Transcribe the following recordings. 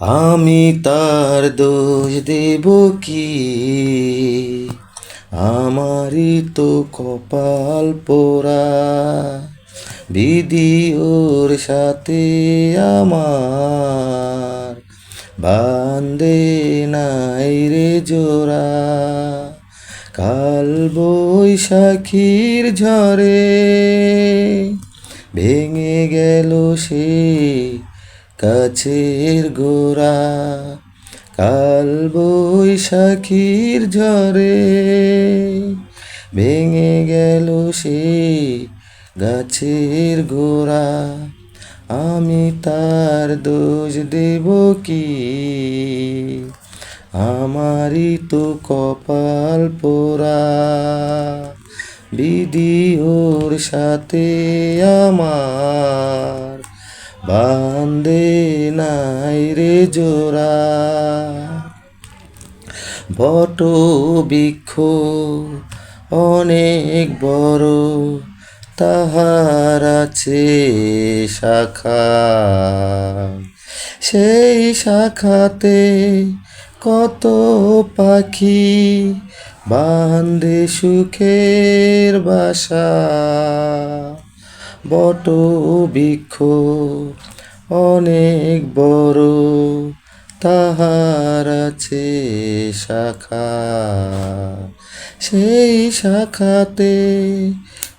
আমি তার দোষ দেব কি? আমারই তো কপাল পোড়া। বিধি ওর সাথে আমার। বান্দে নাই রে জোড়া। কাল বৈশাখীর ঝরে ভেঙে গেল সে কাছের গোড়া, কাল বৈশাখীর ঝড়ে ভেঙে গেল সে গাছের গোড়া। আমি তার দোষ দেব কি? আমারই তো কপাল পোড়া। বিধি ওর সাথে আমার বান্দে নাই রে জোড়া। বট বৃক্ষ অনেক বড়, তাহার আছে শাখা। সেই শাখাতে কত পাখি বান্ধে সুখের বাসা। বট বৃক্ষ অনেক বড়, তাহার আছে শাখা। সেই শাখাতে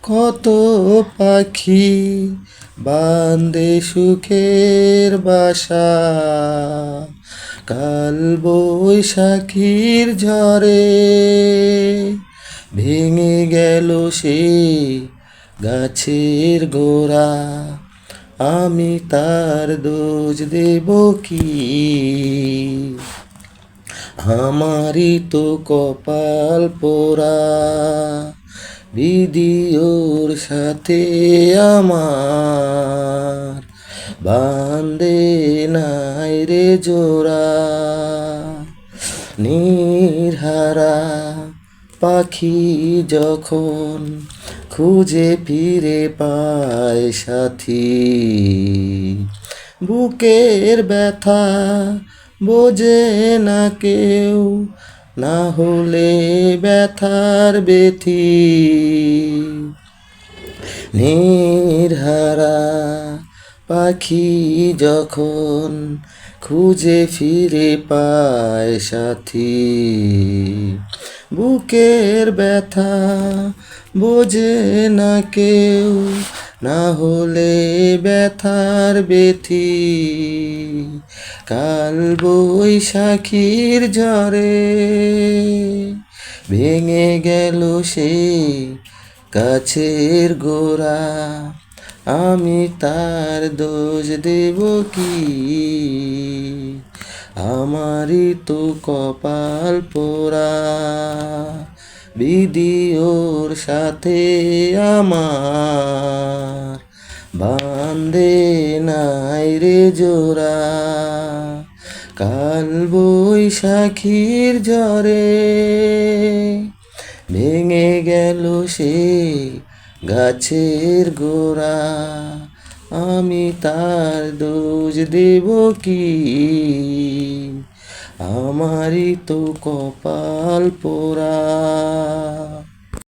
কত পাখি বান্দে সুখের বাসা। কাল বৈশাখীর ঝড়ে ভেঙে গেল সে গাছের গোড়া, আমি তার দোষ দেব কি? আমারই তো কপাল পোড়া বিধি ওর সাথে আমার বান্দে নাই রে জোড়া। নির্হারা পাখি যখন খুঁজে ফিরে পায় সাথী। বুকের ব্যথা বোঝে না কেউ, না হলে ব্যথার বেথি নির্হারা পাখি যখন খুঁজে ফিরে পায় সাথী। বুকের ব্যথা বোঝে না কেউ, না হলে ব্যথার বেথি। কাল বৈশাখীর ঝড়ে ভেঙে গেল সে গাছের গোড়া। আমি তার দোষ দেব কি? আমারই তো কপাল পোড়া। বিধি ওর সাথে আমার বান্দে নাই রে জোড়া। কাল বৈশাখীর ঝড়ে ভেঙে গেল সে গাছের গোড়া। আমি তার দোষ দেব কি? আমারই তো কপাল পোড়া।